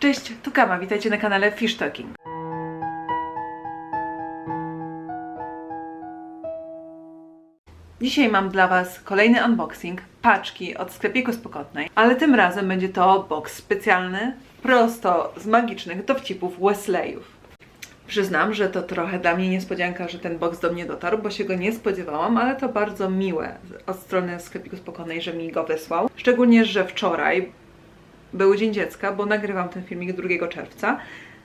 Cześć, tu Kama, witajcie na kanale Fish Talking. Dzisiaj mam dla Was kolejny unboxing paczki od sklepiku Spokotnej, ale tym razem będzie to box specjalny, prosto z magicznych dowcipów Wesleyów. Przyznam, że to trochę dla mnie niespodzianka, że ten box do mnie dotarł, bo się go nie spodziewałam, ale to bardzo miłe od strony sklepiku Spokojnej, że mi go wysłał. Szczególnie, że wczoraj był Dzień Dziecka, bo nagrywam ten filmik 2 czerwca.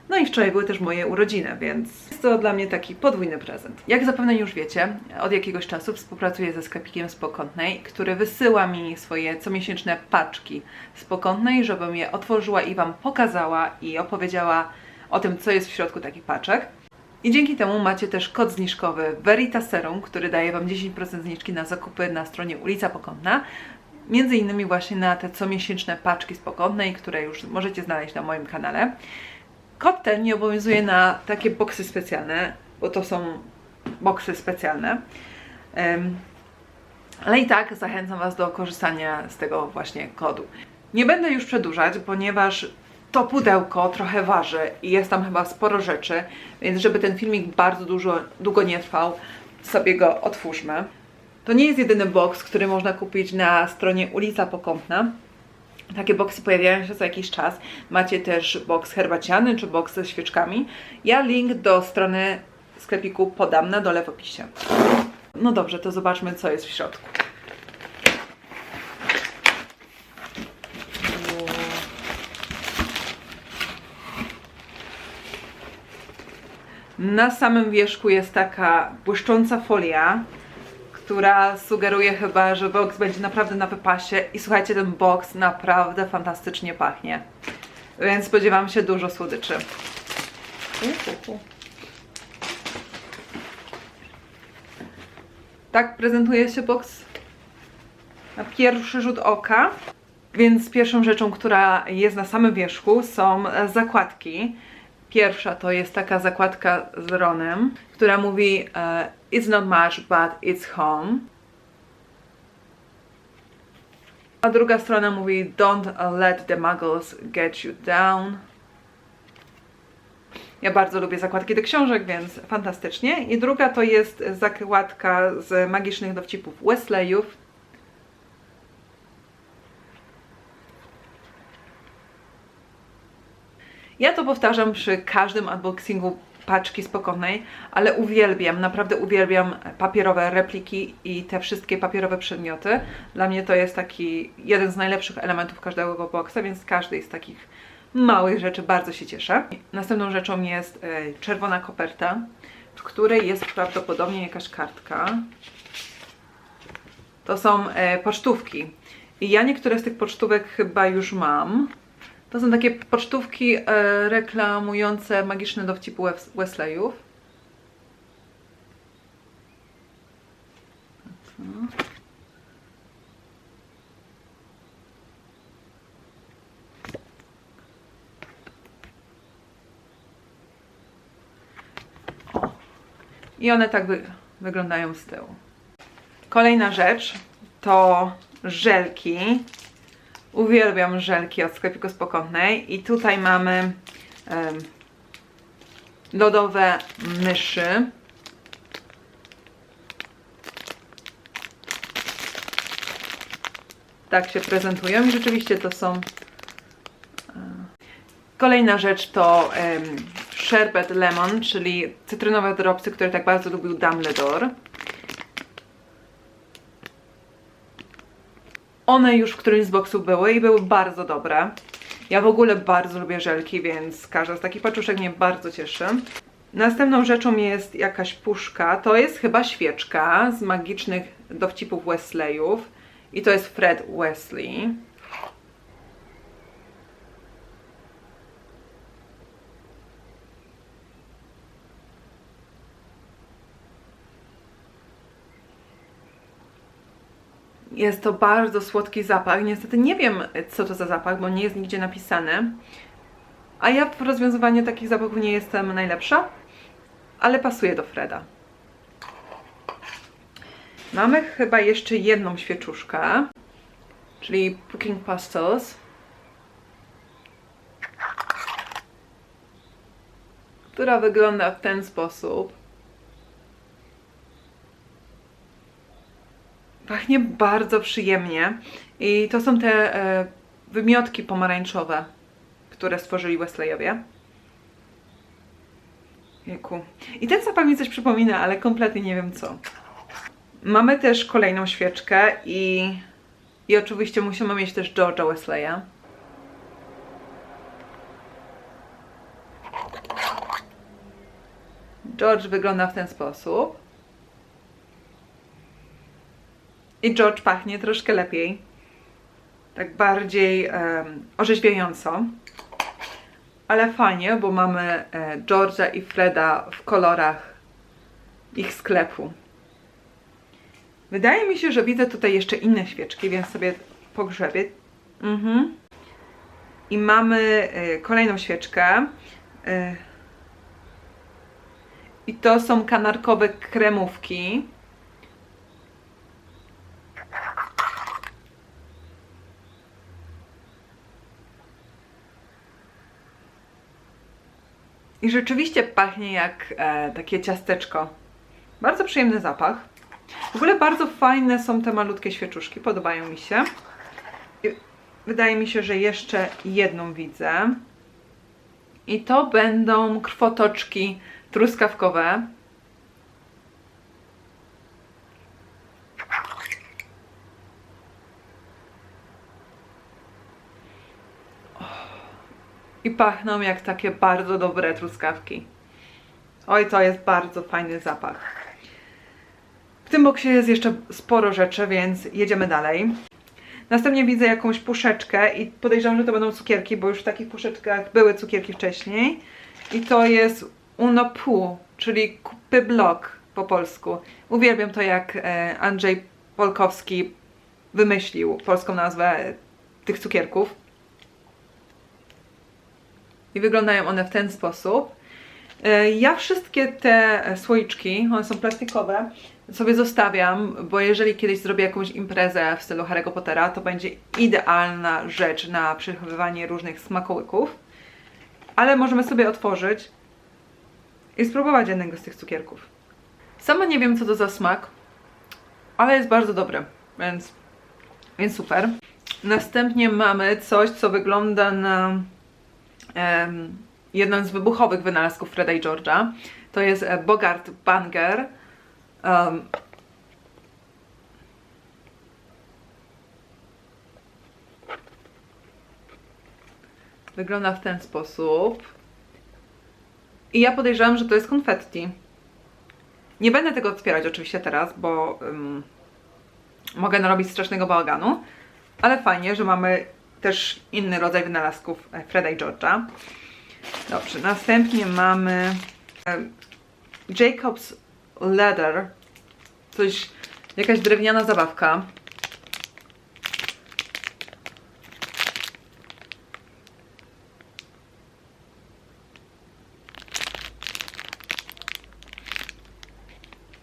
No i wczoraj były też moje urodziny, więc jest to dla mnie taki podwójny prezent. Jak zapewne już wiecie, od jakiegoś czasu współpracuję ze sklepikiem Spokątnej, który wysyła mi swoje comiesięczne paczki Spokątnej, żebym je otworzyła i Wam pokazała i opowiedziała o tym, co jest w środku takich paczek. I dzięki temu macie też kod zniżkowy Veritaserum, który daje Wam 10% zniżki na zakupy na stronie Ulica Pokątna. Między innymi właśnie na te comiesięczne paczki spokojnej, które już możecie znaleźć na moim kanale. Kod ten nie obowiązuje na takie boksy specjalne, bo to są boksy specjalne. Em, ale i tak zachęcam Was do korzystania z tego właśnie kodu. Nie będę już przedłużać, ponieważ to pudełko trochę waży i jest tam chyba sporo rzeczy, więc żeby ten filmik bardzo dużo, długo nie trwał, sobie go otwórzmy. To nie jest jedyny box, który można kupić na stronie Ulica Pokątna. Takie boksy pojawiają się co jakiś czas. Macie też boks herbaciany czy boks ze świeczkami. Ja link do strony sklepiku podam na dole w opisie. No dobrze, to zobaczmy co jest w środku. Na samym wierzchu jest taka błyszcząca folia, która sugeruje chyba, że box będzie naprawdę na wypasie i słuchajcie, ten box naprawdę fantastycznie pachnie. Więc spodziewam się dużo słodyczy. Tak prezentuje się box na pierwszy rzut oka. Więc pierwszą rzeczą, która jest na samym wierzchu są zakładki. Pierwsza to jest taka zakładka z Ronem, która mówi e, It's not much, but it's home. A druga strona mówi Don't let the muggles get you down. Ja bardzo lubię zakładki do książek, więc fantastycznie. I druga to jest zakładka z magicznych dowcipów Wesleyów. Ja to powtarzam przy każdym unboxingu paczki spokojnej, ale uwielbiam, naprawdę uwielbiam papierowe repliki i te wszystkie papierowe przedmioty. Dla mnie to jest taki jeden z najlepszych elementów każdego boxa, więc z każdej z takich małych rzeczy bardzo się cieszę. Następną rzeczą jest e, czerwona koperta, w której jest prawdopodobnie jakaś kartka. To są e, pocztówki. I ja niektóre z tych pocztówek chyba już mam. To są takie pocztówki e, reklamujące magiczne dowcipy Wes- Wesleyów. I one tak wy wyglądają z tyłu. Kolejna rzecz to żelki. Uwielbiam żelki od sklepiku Spokątnej i tutaj mamy em, lodowe myszy. Tak się prezentują i rzeczywiście to są. e, Kolejna rzecz to em, sherbet lemon, czyli cytrynowe dropsy, które tak bardzo lubił Dumbledore. One już w którymś z boksów były i były bardzo dobre. Ja w ogóle bardzo lubię żelki, więc każda z takich paczuszek mnie bardzo cieszy. Następną rzeczą jest jakaś puszka. To jest chyba świeczka z magicznych dowcipów Wesleyów. I to jest Fred Wesley. Jest to bardzo słodki zapach. Niestety nie wiem, co to za zapach, bo nie jest nigdzie napisane. A ja w rozwiązywaniu takich zapachów nie jestem najlepsza, ale pasuje do Freda. Mamy chyba jeszcze jedną świeczuszkę, czyli Cooking Pastels. która wygląda w ten sposób. Pachnie bardzo przyjemnie i to są te e, wymiotki pomarańczowe, które stworzyli Westleyowie. Jejku. I ten zapach mi coś przypomina, ale kompletnie nie wiem co. Mamy też kolejną świeczkę i, i oczywiście musimy mieć też George'a Wesleya. George wygląda w ten sposób. I George pachnie troszkę lepiej. Tak bardziej em, orzeźwiająco. Ale fajnie, bo mamy e, George'a i Freda w kolorach ich sklepu. Wydaje mi się, że widzę tutaj jeszcze inne świeczki, więc sobie pogrzebię. Mhm. I mamy e, kolejną świeczkę. E, I to są kanarkowe kremówki. I rzeczywiście pachnie jak e, takie ciasteczko. Bardzo przyjemny zapach. W ogóle bardzo fajne są te malutkie świeczuszki, podobają mi się. I wydaje mi się, że jeszcze jedną widzę. I to będą krwotoczki truskawkowe. I pachną jak takie bardzo dobre truskawki. Oj, to jest bardzo fajny zapach. W tym boksie jest jeszcze sporo rzeczy, więc jedziemy dalej. Następnie widzę jakąś puszeczkę i podejrzewam, że to będą cukierki, bo już w takich puszeczkach były cukierki wcześniej. I to jest Uno Pu, czyli kupy blok po polsku. Uwielbiam to, jak e, Andrzej Polkowski wymyślił polską nazwę tych cukierków. I wyglądają one w ten sposób. E, Ja wszystkie te słoiczki, one są plastikowe, sobie zostawiam, bo jeżeli kiedyś zrobię jakąś imprezę w stylu Harry'ego Pottera, to będzie idealna rzecz na przechowywanie różnych smakołyków. Ale możemy sobie otworzyć i spróbować jednego z tych cukierków. Sama nie wiem, co to za smak, ale jest bardzo dobry, więc, więc super. Następnie mamy coś, co wygląda na jeden z wybuchowych wynalazków Freda i George'a. To jest e, Bogart Banger. Um, wygląda w ten sposób. I ja podejrzewam, że to jest konfetti. Nie będę tego otwierać oczywiście teraz, bo ym, mogę narobić strasznego bałaganu, ale fajnie, że mamy też inny rodzaj wynalazków e, Freda i George'a. Dobrze, następnie mamy e, Jacob's Leather. Coś, jakaś drewniana zabawka.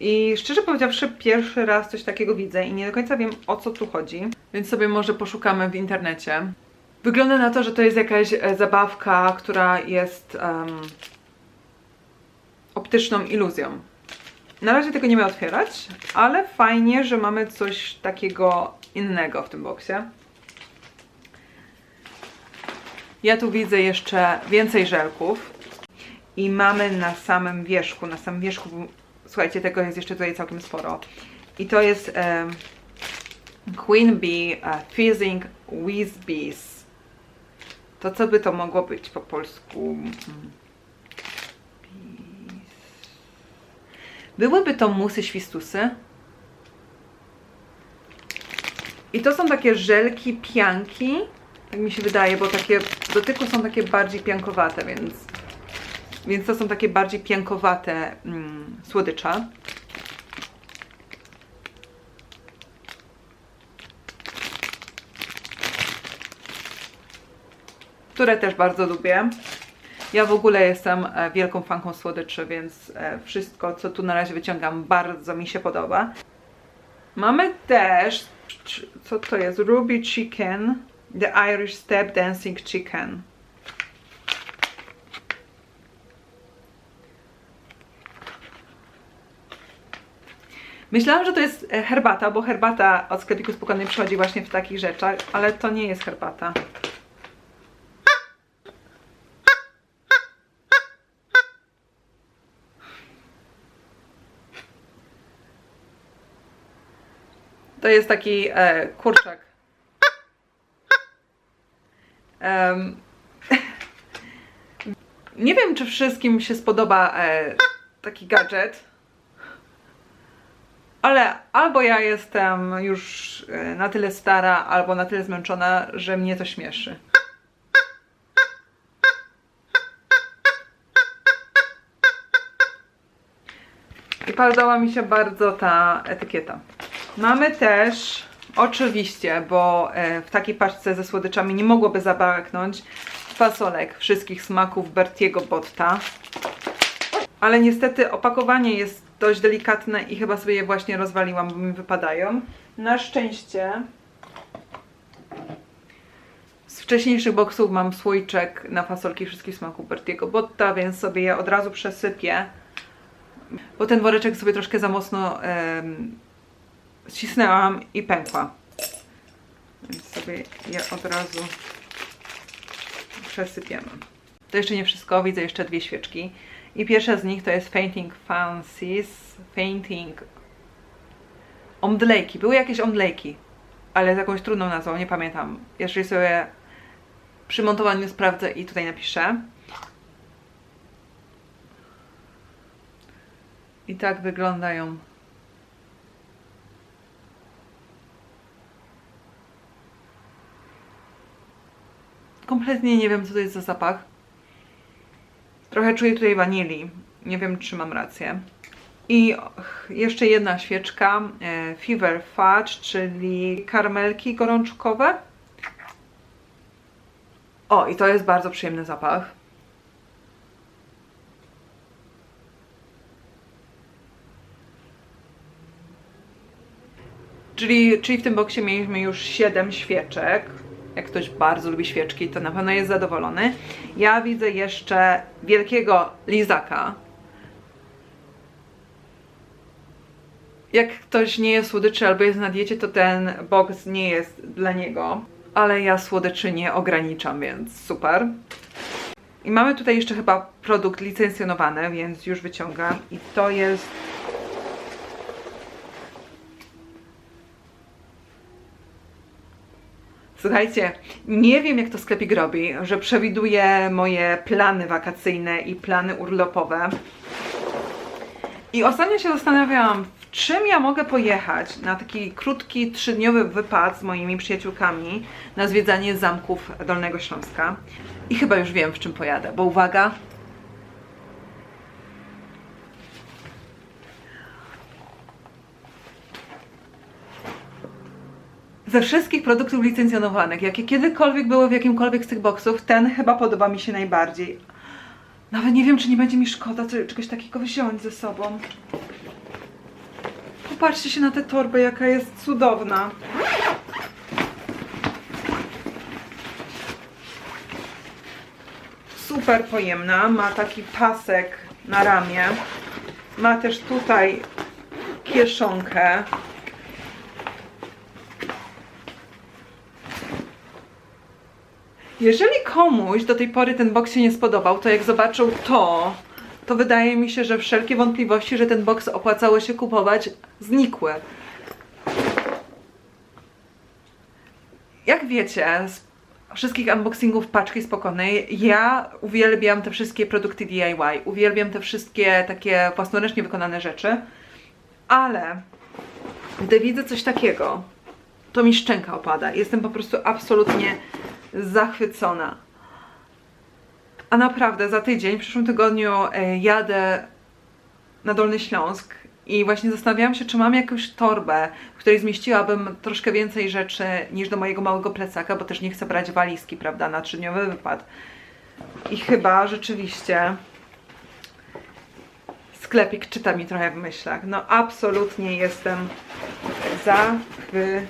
I szczerze powiedziawszy, pierwszy raz coś takiego widzę i nie do końca wiem o co tu chodzi, więc sobie może poszukamy w internecie. Wygląda na to, że to jest jakaś e, zabawka, która jest em, optyczną iluzją. Na razie tego nie będę otwierać, ale fajnie, że mamy coś takiego innego w tym boksie. Ja tu widzę jeszcze więcej żelków i mamy na samym wierzchu, na samym wierzchu, słuchajcie, tego jest jeszcze tutaj całkiem sporo. I to jest Queen Bee Fizzing Whiz Bees. To co by to mogło być po polsku? Mm. Byłyby to musy świstusy? I to są takie żelki, pianki, tak mi się wydaje, bo takie dotyku są takie bardziej piankowate, więc, więc to są takie bardziej piankowate mm. które też bardzo lubię. Ja w ogóle jestem e, wielką fanką słodyczy, więc e, wszystko, co tu na razie wyciągam, bardzo mi się podoba. Mamy też, co to jest? Ruby Chicken, The Irish Step Dancing Chicken. Myślałam, że to jest e, herbata, bo herbata od sklepiku spokojnej przychodzi właśnie w takich rzeczach, ale to nie jest herbata. To jest taki e, kurczak. Em, nie wiem, czy wszystkim się spodoba e, taki gadżet. Ale albo ja jestem już e, na tyle stara, albo na tyle zmęczona, że mnie to śmieszy. I podoba mi się bardzo ta etykieta. Mamy też, oczywiście, bo e, w takiej paczce ze słodyczami nie mogłoby zabraknąć fasolek wszystkich smaków Bertiego Botta. Ale niestety opakowanie jest dość delikatne i chyba sobie je właśnie rozwaliłam, bo mi wypadają. Na szczęście z wcześniejszych boksów mam słoiczek na fasolki wszystkich smaków Bertiego Botta, więc sobie je od razu przesypię. Bo ten woreczek sobie troszkę za mocno em, ścisnęłam i pękła. Więc sobie je od razu przesypiemy. To jeszcze nie wszystko, widzę jeszcze dwie świeczki. I pierwsza z nich to jest Fainting Fancies. Fainting Omdlejki. Były jakieś omdlejki, ale z jakąś trudną nazwą, nie pamiętam. Jeżeli sobie przy montowaniu sprawdzę i tutaj napiszę. I tak wyglądają. Kompletnie nie wiem, co to jest za zapach. Trochę czuję tutaj wanilii. Nie wiem, czy mam rację. I jeszcze jedna świeczka. E, Fever Fudge, czyli karmelki gorączkowe. O, i to jest bardzo przyjemny zapach. Czyli, czyli w tym boksie mieliśmy już 7 świeczek. Jak ktoś bardzo lubi świeczki, to na pewno jest zadowolony. Ja widzę jeszcze wielkiego lizaka. Jak ktoś nie jest słodyczy albo jest na diecie, to ten boks nie jest dla niego. Ale ja słodyczy nie ograniczam, więc super. I mamy tutaj jeszcze chyba produkt licencjonowany, więc już wyciągam. I to jest Słuchajcie, nie wiem jak to sklepik robi, że przewiduje moje plany wakacyjne i plany urlopowe. I ostatnio się zastanawiałam, w czym ja mogę pojechać na taki krótki, trzydniowy wypad z moimi przyjaciółkami na zwiedzanie zamków Dolnego Śląska. I chyba już wiem, w czym pojadę, bo uwaga, ze wszystkich produktów licencjonowanych, jakie kiedykolwiek były w jakimkolwiek z tych boksów, ten chyba podoba mi się najbardziej. Nawet nie wiem, czy nie będzie mi szkoda czegoś takiego wziąć ze sobą. Popatrzcie się na tę torbę, jaka jest cudowna. Super pojemna, ma taki pasek na ramię. Ma też tutaj kieszonkę. Jeżeli komuś do tej pory ten boks się nie spodobał, to jak zobaczył to, to wydaje mi się, że wszelkie wątpliwości, że ten boks opłacało się kupować, znikły. Jak wiecie, z wszystkich unboxingów paczki spokojnej, ja uwielbiam te wszystkie produkty DIY, uwielbiam te wszystkie takie własnoręcznie wykonane rzeczy, ale gdy widzę coś takiego, to mi szczęka opada. Jestem po prostu absolutnie zachwycona. A naprawdę za tydzień, w przyszłym tygodniu e, jadę na Dolny Śląsk i właśnie zastanawiałam się, czy mam jakąś torbę, w której zmieściłabym troszkę więcej rzeczy niż do mojego małego plecaka, bo też nie chcę brać walizki, prawda, na trzydniowy wypad. I chyba rzeczywiście sklepik czyta mi trochę w myślach. No absolutnie jestem zachwycona.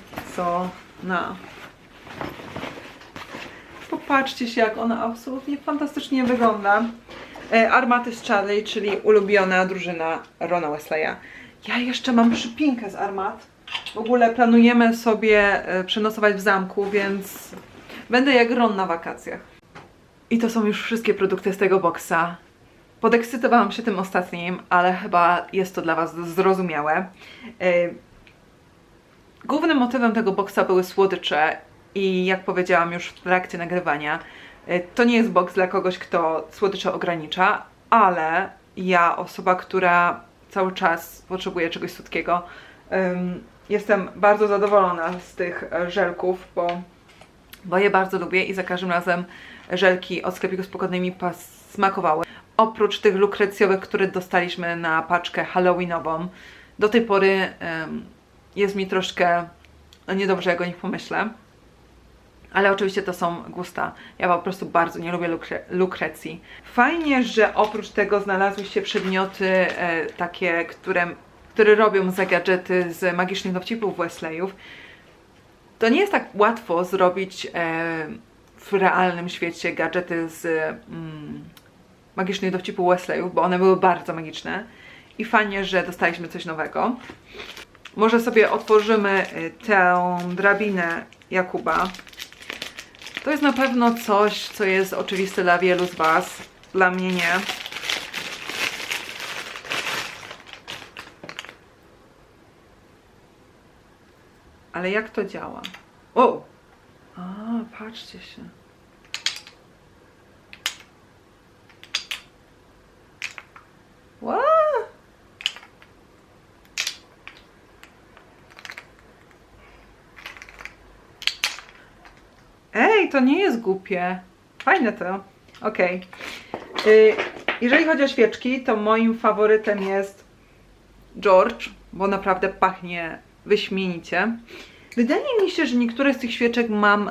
Popatrzcie się, jak ona absolutnie fantastycznie wygląda. E, Armatys Charlie, czyli ulubiona drużyna Rona Wesleya. Ja jeszcze mam przypinkę z armat. W ogóle planujemy sobie e, przenocować w zamku, więc będę jak Ron na wakacjach. I to są już wszystkie produkty z tego boksa. Podekscytowałam się tym ostatnim, ale chyba jest to dla Was zrozumiałe. E, Głównym motywem tego boksa były słodycze i jak powiedziałam już w trakcie nagrywania, y, to nie jest boks dla kogoś, kto słodycze ogranicza, ale ja, osoba, która cały czas potrzebuje czegoś słodkiego, jestem bardzo zadowolona z tych e, żelków, bo, bo je bardzo lubię i za każdym razem żelki od sklepiku z pogodnymi smakowały. Oprócz tych lukrecjowych, które dostaliśmy na paczkę halloweenową, do tej pory jest mi troszkę niedobrze, jak o nich pomyślę. Ale oczywiście to są gusta. Ja po prostu bardzo nie lubię lukre lukrecji. Fajnie, że oprócz tego znalazły się przedmioty e, takie, które, które robią za gadżety z magicznych dowcipów Wesleyów. To nie jest tak łatwo zrobić e, w realnym świecie gadżety z mm, magicznych dowcipów Wesleyów, bo one były bardzo magiczne. I fajnie, że dostaliśmy coś nowego. Może sobie otworzymy y, tę drabinę Jakuba. To jest na pewno coś, co jest oczywiste dla wielu z Was. Dla mnie nie. Ale jak to działa? O! A, patrzcie się. To nie jest głupie. Fajne to. Y, Jeżeli chodzi o świeczki, to moim faworytem jest George, bo naprawdę pachnie wyśmienicie. Wydaje mi się, że niektóre z tych świeczek mam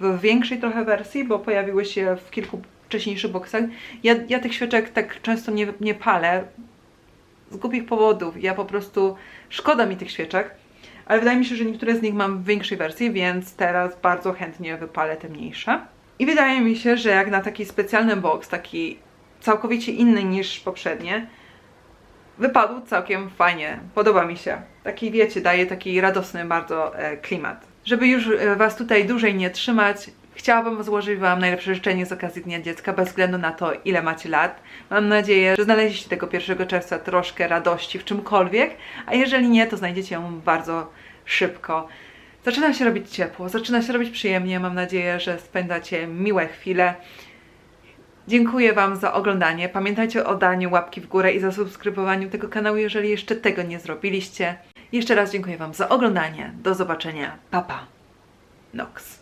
w większej trochę wersji, bo pojawiły się w kilku wcześniejszych boksach. Ja, ja tych świeczek tak często nie, nie palę z głupich powodów. Ja po prostu szkoda mi tych świeczek ale wydaje mi się, że niektóre z nich mam w większej wersji, więc teraz bardzo chętnie wypalę te mniejsze. I wydaje mi się, że jak na taki specjalny box, taki całkowicie inny niż poprzednie, wypadł całkiem fajnie. Podoba mi się. Taki, wiecie, daje taki radosny bardzo e, klimat. Żeby już e, Was tutaj dłużej nie trzymać, chciałabym złożyć Wam najlepsze życzenie z okazji Dnia Dziecka, bez względu na to, ile macie lat. Mam nadzieję, że znaleźliście tego 1 czerwca troszkę radości w czymkolwiek, a jeżeli nie, to znajdziecie ją bardzo szybko. Zaczyna się robić ciepło, zaczyna się robić przyjemnie. Mam nadzieję, że spędzacie miłe chwile. Dziękuję Wam za oglądanie. Pamiętajcie o daniu łapki w górę i zasubskrybowaniu tego kanału, jeżeli jeszcze tego nie zrobiliście. Jeszcze raz dziękuję Wam za oglądanie. Do zobaczenia. Pa, pa. Nox.